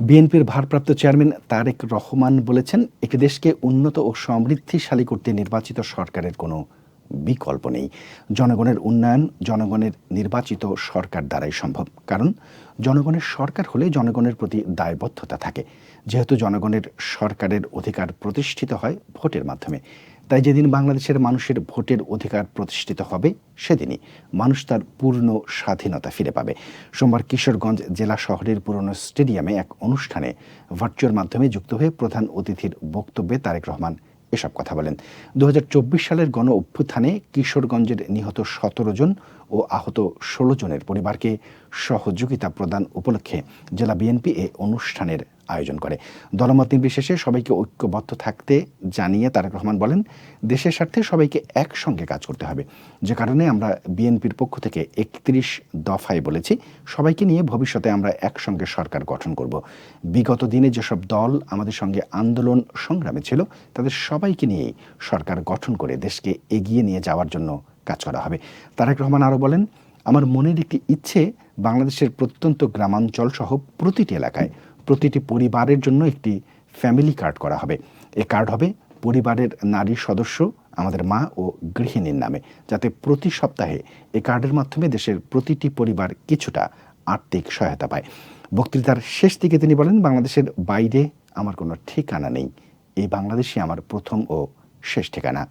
বিএনপির ভারপ্রাপ্ত চেয়ারম্যান তারেক রহমান বলেছেন একটি দেশকে উন্নত ও সমৃদ্ধিশালী করতে নির্বাচিত সরকারের কোনো বিকল্প নেই। জনগণের উন্নয়ন জনগণের নির্বাচিত সরকার দ্বারাই সম্ভব। কারণ জনগণের সরকার হলে জনগণের প্রতি দায়বদ্ধতা থাকে। যেহেতু জনগণের সরকারের অধিকার প্রতিষ্ঠিত হয় ভোটের মাধ্যমে। তাই যেদিন বাংলাদেশের মানুষের ভোটের অধিকার প্রতিষ্ঠিত হবে, সেদিনই মানুষ তার পূর্ণ স্বাধীনতা ফিরে পাবে। সোমবার কিশোরগঞ্জ জেলা শহরের পুরনো স্টেডিয়ামে এক অনুষ্ঠানে ভার্চুয়াল মাধ্যমে যুক্ত হয়ে প্রধান অতিথির বক্তব্যে তারেক রহমান এসব কথা বলেন। দু হাজার চব্বিশ সালের গণ অভ্যুত্থানে কিশোরগঞ্জের নিহত সতেরো জন ও আহত ষোলো জনের পরিবারকে সহযোগিতা প্রদান উপলক্ষে জেলা বিএনপি এ অনুষ্ঠানের আয়োজন করে। দলমত নির্বিশেষে সবাইকে ঐক্যবদ্ধ থাকতে জানিয়ে তারেক রহমান বলেন, দেশের স্বার্থে সবাইকে একসঙ্গে কাজ করতে হবে। যে কারণে আমরা বিএনপির পক্ষ থেকে একত্রিশ দফায় বলেছি, সবাইকে নিয়ে ভবিষ্যতে আমরা একসঙ্গে সরকার গঠন করব। বিগত দিনে যেসব দল আমাদের সঙ্গে আন্দোলন সংগ্রামে ছিল, তাদের সবাইকে নিয়েই সরকার গঠন করে দেশকে এগিয়ে নিয়ে যাওয়ার জন্য কাজ করা হবে। তারেক রহমান আরও বলেন, আমার মনের একটি ইচ্ছে বাংলাদেশের প্রত্যন্ত গ্রামাঞ্চল সহ প্রতিটি এলাকায় প্রতিটি পরিবারের জন্য একটি ফ্যামিলি কার্ড করা হবে। এ কার্ড হবে পরিবারের নারী সদস্য, আমাদের মা ও গৃহিণীর নামে। যাতে প্রতি সপ্তাহে এই কার্ডের মাধ্যমে দেশের প্রতিটি পরিবার কিছুটা আর্থিক সহায়তা পায়। বক্তৃতার শেষ দিকে তিনি বলেন, বাংলাদেশের বাইরে আমার কোনো ঠিকানা নেই। এই বাংলাদেশই আমার প্রথম ও শেষ ঠিকানা।